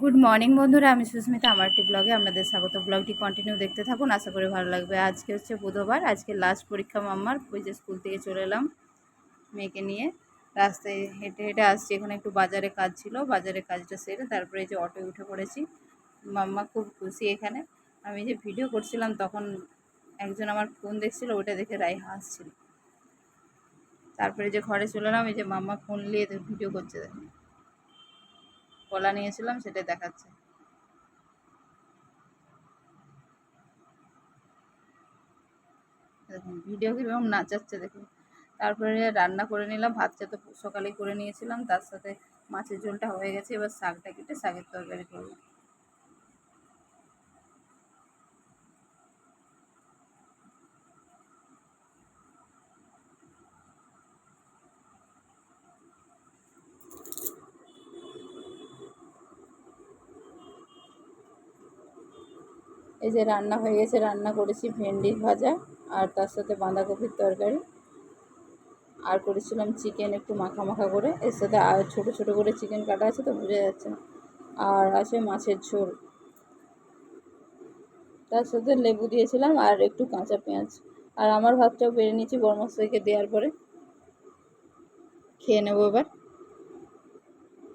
Good morning বন্ধুরা। আমি সুস্মিতা। আমার একটি ব্লগে আপনাদের স্বাগত। ব্লগটি কন্টিনিউ দেখতে থাকুন। আশা করি ভালো লাগবে। আজকে হচ্ছে বুধবার। আজকে লাস্ট পরীক্ষা মাম্মার। ওই যে স্কুল থেকে চলে এলাম মেয়েকে নিয়ে। রাস্তায় হেঁটে হেঁটে আসছি। এখানে একটু বাজারে কাজ ছিল। বাজারে কাজটা সেরে তারপরে যে অটোয় উঠে পড়েছি। মাম্মা খুব খুশি এখানে। আমি যে ভিডিও করছিলাম, তখন একজন আমার ফোন দেখছিল। ওটা দেখে রাই হাসছিল। তারপরে যে ঘরে চলে এলাম। এই যে মাম্মা ফোন নিয়ে ভিডিও করছে। কলা নিয়েছিলাম, সেটাই দেখাচ্ছে। ভিডিও কীরকম নাচাচ্ছে, দেখুন। তারপরে রান্না করে নিলাম ভাতটা তো সকালেই করে নিয়েছিলাম, তার সাথে মাছের ঝোলটা হয়ে গেছে, এবার শাকটা কেটে শাকের তরকারি করব। এই যে রান্না হয়ে গেছে, রান্না করেছি ভেন্ডি ভাজা আর তার সাথে বাঁধাকপির তরকারি। আর করেছিলাম চিকেন একটু মাখা মাখা করে। এর সাথে আর ছোটো ছোটো করে চিকেন কাটা আছে তো বোঝা যাচ্ছে আর আছে মাছের ঝোল। তার সাথে লেবু দিয়েছিলাম আর একটু কাঁচা পেঁয়াজ। আর আমার ভাতটাও বেড়ে নিয়েছি বর্মশাইকে দেওয়ার পরে। খেয়ে নেব এবার।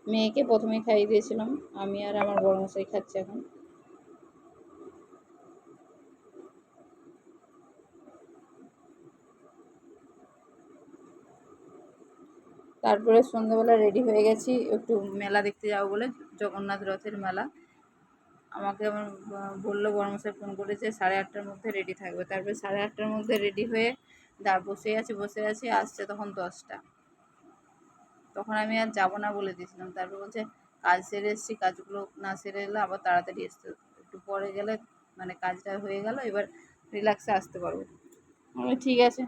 মেয়েকে প্রথমে খাইয়ে দিয়েছিলাম। আমি আর আমার বড়মশাই খাচ্ছি এখন। তারপরে সন্ধ্যাবেলা রেডি হয়ে গেছি, একটু মেলা দেখতে যাব বলে, জগন্নাথ রথের মেলা। আমাকে আমার বলল, বর্মশাই ফোন করেছে, সাড়ে আটটার মধ্যে রেডি থাকবে। তারপরে সাড়ে আটটার মধ্যে রেডি হয়ে দা, বসে আছি বসে আছি, আসছে তখন দশটা। তখন আমি আর যাব না বলে দিয়েছিলাম। তারপর বলছে, কাজ সেরে এসেছি, কাজগুলো না সেরে এলে আবার তাড়াতাড়ি আসতে একটু পরে গেলে মানে কাজটা হয়ে গেল, এবার রিল্যাক্সে আসতে পারব। ঠিক আছে।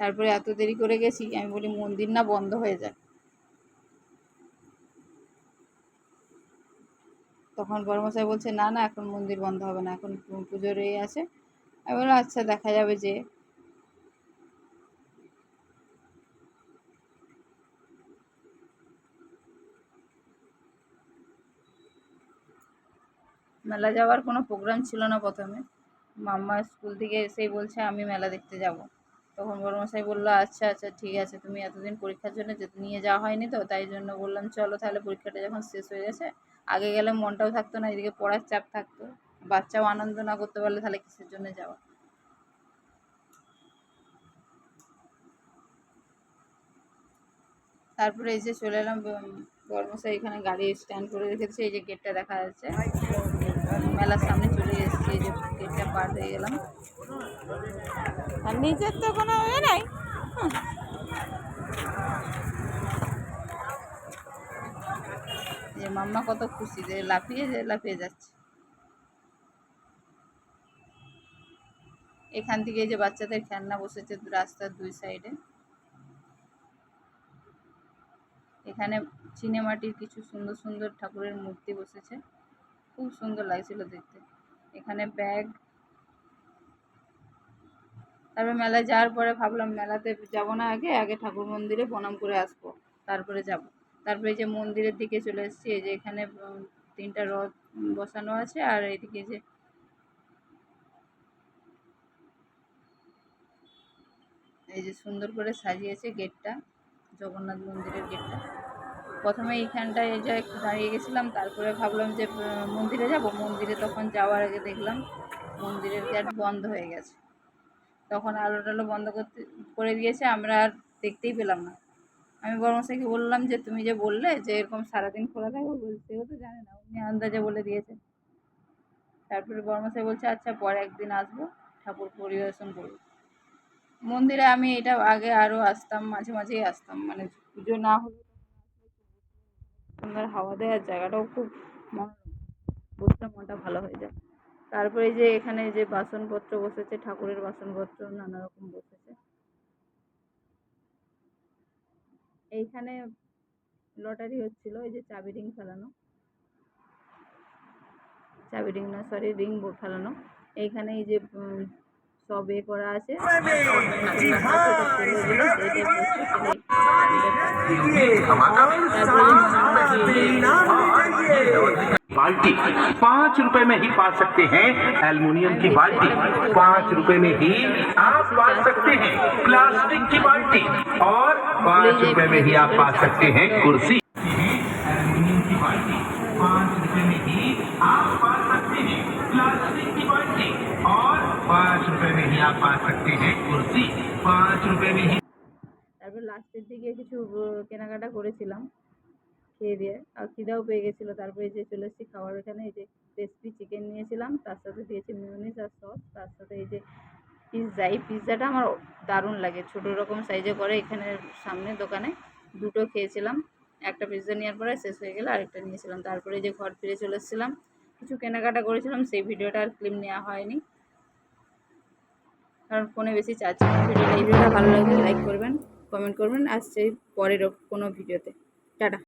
তারপরে এত দেরি করে গেছি, আমি বলি মন্দির না বন্ধ হয়ে যায় তখন বড়মশাই বলছে, না না, এখন মন্দির বন্ধ হবে না, এখন পুজো রয়ে আছে। আমি বললাম আচ্ছা দেখা যাবে যে। মেলা যাওয়ার কোনো প্রোগ্রাম ছিল না প্রথমে। মাম্মা স্কুল থেকে এসেই বলছে, আমি মেলা দেখতে যাব। তখন বড়মশাই বলল আচ্ছা আচ্ছা ঠিক আছে, তুমি এতদিন পরীক্ষার জন্য নিয়ে যাওয়া হয়নি তো, তাই জন্য বললাম, চলো তাহলে পরীক্ষাটা যখন শেষ হয়ে গেছে, আগে গেলে মনটাও থাকতো না, এদিকে পড়ার চাপ থাকতো, বাচ্চাও আনন্দ না করতে পারলে তাহলে কিসের জন্য যাওয়া? তারপরে এই যে চলে এলাম বর্মশাই এখানে গাড়ি স্ট্যান্ড করে রেখেছে। এই যে গেটটা দেখা যাচ্ছে। মেলার সামনে চলে এসেছি। এই যে গেটটা পার হয়ে গেলাম। আর নিচের তো কোনো ইয়ে নাই। যে মাম্মা কত খুশি যে লাফিয়ে যে লাফিয়ে যাচ্ছে। এখান থেকে যে বাচ্চাদের খেলনা বসেছে রাস্তার দুই সাইডে এখানে চিনেমাটির কিছু সুন্দর সুন্দর ঠাকুরের মূর্তি বসেছে। খুব সুন্দর লাগছিল দেখতে। এখানে ব্যাগ। তারপরে মেলায় যাওয়ার পরে ভাবলাম মেলাতে যাব না আগে আগে ঠাকুর মন্দিরে প্রণাম করে আসব, তারপরে যাব। তারপরে যে মন্দিরের দিকে চলে এসেছি, এই যে এখানে তিনটা রথ বসানো আছে, আর এইদিকে যে এই যে সুন্দর করে সাজিয়েছে গেটটা, জগন্নাথ মন্দিরের গেটটা। প্রথমে এইখানটায় এই যে একটু দাঁড়িয়ে গেছিলাম, তারপরে ভাবলাম যে মন্দিরে যাব। মন্দিরে তখন যাওয়ার আগে দেখলাম মন্দিরের গেট বন্ধ হয়ে গেছে। তখন আলো টালো বন্ধ করতে, করে দিয়েছে, আমরা আর দেখতেই পেলাম না। আমি বর্মশাইকে বললাম যে, তুমি যে বললে যে, এরকম সারাদিন খোলা থাকবে সেও তো জানে না, উনি আন্দাজে বলে দিয়েছে। তারপরে বর্মশাই বলছে আচ্ছা পরে একদিন আসব, ঠাকুর পরিদর্শন করব। মন্দিরে আমি এটা আগে আরও আসতাম, মাঝে মাঝেই আসতাম মানে পুজো না হলে সুন্দর হাওয়া দেয় আর জায়গাটাও খুব মনোরম বসলে মনটা ভালো হয়ে যায়। তারপরে যে এখানে যে বাসনপত্র বসেছে ঠাকুরের বাসনপত্র নানা রকম বসেছে। এইখানে লটারি হচ্ছিল এই যে চাবি রিং ফেলানো। চাবি রিং না সরি রিং ফেলানো। এইখানে এই যে সব এ করা আছে। बाल्टी पाँच रुपए में ही पा सकते हैं एल्युमिनियम की बाल्टी। पाँच रुपए में ही आप पा सकते हैं प्लास्टिक की बाल्टी। और पाँच रुपए में ही आप पा सकते हैं कुर्सी। एल्युमिनियम की बाल्टी। पाँच रुपए में ही आप पा सकते हैं प्लास्टिक की बाल्टी। और पाँच रुपए में ही आप पा सकते हैं कुर्सी। पाँच रुपए में ही তারপর লাস্টের দিকে কিছু কেনাকাটা করেছিলাম, খেয়ে দিয়ে। আর খিদাও পেয়ে গেছিল। তারপরে যে চলে এসেছি খাবার এখানে এই যে রেসিপি চিকেন নিয়েছিলাম, তার সাথে দিয়েছি মিউনিস আর সস তার সাথে এই যে পিৎজা এই পিৎজাটা আমার দারুণ লাগে। ছোটো রকম সাইজে করে এখানে সামনে দোকানে দুটো খেয়েছিলাম। একটা পিৎজা নেওয়ার পরে শেষ হয়ে গেলে আরেকটা নিয়েছিলাম। তারপরে যে ঘর ফিরে চলে এসেছিলাম। কিছু কেনাকাটা করেছিলাম, সেই ভিডিওটা আর ক্লিপ নেওয়া হয়নি। কারণ ফোনে বেশি চার্জ। ভিডিওটা ভিডিওটা ভালো লাগলে লাইক করবেন। কমেন্ট করবেন আসছে সেই পরের কোনো ভিডিওতে। টাটা।